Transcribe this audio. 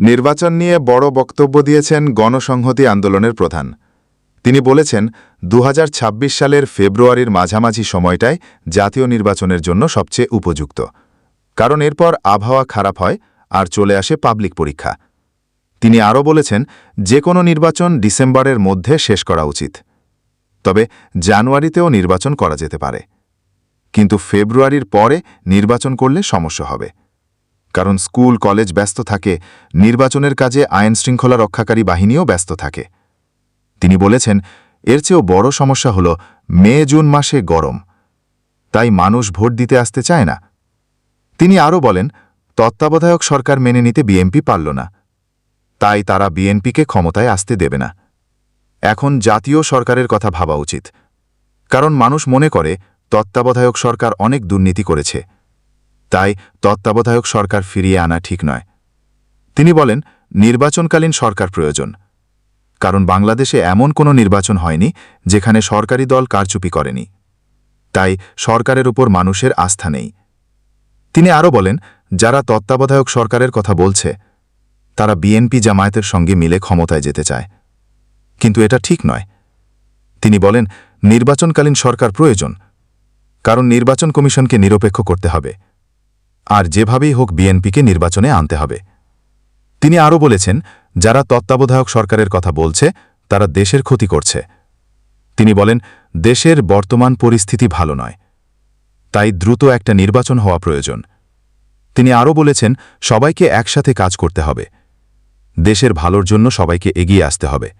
নির্বাচন নিয়ে বড় বক্তব্য দিয়েছেন গণসংহতি আন্দোলনের প্রধান। তিনি বলেছেন দু হাজার ছাব্বিশ সালের ফেব্রুয়ারির মাঝামাঝি সময়টাই জাতীয় নির্বাচনের জন্য সবচেয়ে উপযুক্ত। কারণ এরপর আবহাওয়া খারাপ হয় আর চলে আসে পাবলিক পরীক্ষা। তিনি আরও বলেছেন, যে কোনো নির্বাচন ডিসেম্বরের মধ্যে শেষ করা উচিত। তবে জানুয়ারিতেও নির্বাচন করা যেতে পারে। কিন্তু ফেব্রুয়ারির পরে নির্বাচন করলে সমস্যা হবে। কারণ স্কুল, কলেজ ব্যস্ত থাকে, নির্বাচনের কাজে আইন শৃঙ্খলা রক্ষাকারী বাহিনীও ব্যস্ত থাকে। তিনি বলেছেন, এর চেয়েও বড় সমস্যা হল মে, জুন মাসে গরম। তাই মানুষ ভোট দিতে আসতে চায় না। তিনি আরও বলেন, তত্ত্বাবধায়ক সরকার মেনে নিতে বিএনপি পারল না। তাই তারা বিএনপিকে ক্ষমতায় আসতে দেবে না। এখন জাতীয় সরকারের কথা ভাবা উচিত। কারণ মানুষ মনে করে, তত্ত্বাবধায়ক সরকার অনেক দুর্নীতি করেছে। তাই তত্ত্বাবধায়ক সরকার ফিরিয়ে আনা ঠিক নয়। তিনি বলেন, নির্বাচনকালীন সরকার প্রয়োজন। কারণ বাংলাদেশে এমন কোনো নির্বাচন হয়নি যেখানে সরকারি দল কারচুপি করেনি। তাই সরকারের উপর মানুষের আস্থা নেই। তিনি আরও বলেন, যারা তত্ত্বাবধায়ক সরকারের কথা বলছে, তারা বিএনপি জামায়াতের সঙ্গে মিলে ক্ষমতায় যেতে চায়। কিন্তু এটা ঠিক নয়। তিনি বলেন, নির্বাচনকালীন সরকার প্রয়োজন, কারণ নির্বাচন কমিশনকে নিরপেক্ষ করতে হবে। আর যেভাবেই হোক বিএনপিকে নির্বাচনে আনতে হবে। তিনি আরও বলেছেন, যারা তত্ত্বাবধায়ক সরকারের কথা বলছে, তারা দেশের ক্ষতি করছে। তিনি বলেন, দেশের বর্তমান পরিস্থিতি ভালো নয়। তাই দ্রুত একটা নির্বাচন হওয়া প্রয়োজন। তিনি আরও বলেছেন, সবাইকে একসাথে কাজ করতে হবে। দেশের ভালোর জন্য সবাইকে এগিয়ে আসতে হবে।